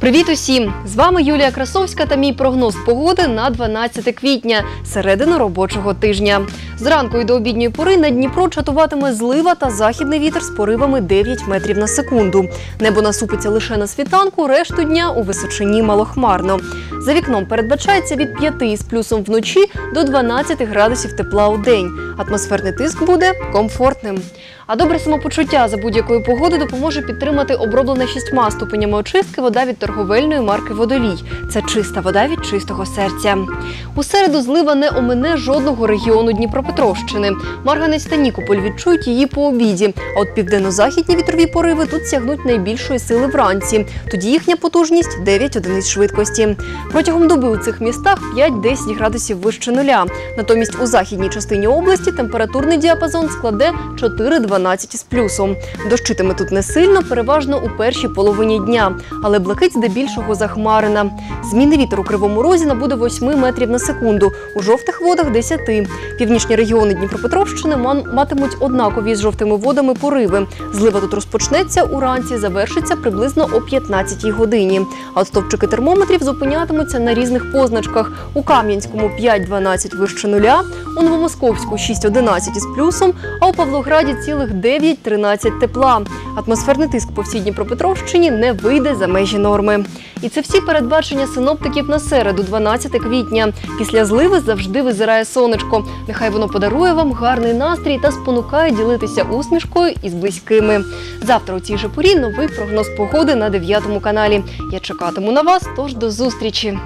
Привіт усім! З вами Юлія Красовська та мій прогноз погоди на 12 квітня, середину робочого тижня. Зранку і до обідньої пори на Дніпро чатуватиме злива та західний вітер з поривами 9 метрів на секунду. Небо насупиться лише на світанку, решту дня у височині малохмарно. За вікном передбачається від 5 із плюсом вночі до 12 градусів тепла у день. Атмосферний тиск буде комфортним. А добре самопочуття за будь-якої погоди допоможе підтримати оброблена шістьма ступенями очистки вода від торговельної марки Водолій. Це чиста вода від чистого серця. У середу злива не омине жодного регіону Дніпропетровщини. Марганець та Нікополь відчують її по обіді. А от південно-західні вітрові пориви тут сягнуть найбільшої сили вранці. Тоді їхня потужність 9 одиниць швидкості. Протягом доби у цих містах 5-10 градусів вище нуля. Натомість у західній частині області температурний діапазон складе 4-12 із плюсом. Дощитиме тут не сильно, переважно у першій половині дня, але блакить здебільшого захмарена. Зміни вітер у кривому розі набуде 8 метрів на секунду, у жовтих водах 10. Північні регіони Дніпропетровщини матимуть однакові з жовтими водами пориви. Злива тут розпочнеться уранці, завершиться приблизно о 15 годині. А стовпчики термометрів зупинятимуться на різних позначках. У Кам'янському 5-12 вище нуля, у Новомосковську 6-11 із плюсом, а у Павлограді цілих 9-13 тепла. Атмосферний тиск по всій Дніпропетровщині не вийде за межі норми. І це всі передбачення синоптиків на середу, 12 квітня. Після зливи завжди визирає сонечко. Нехай воно подарує вам гарний настрій та спонукає ділитися усмішкою із близькими. Завтра у цій же порі новий прогноз погоди на 9 каналі. Я чекатиму на вас, тож до зустрічі.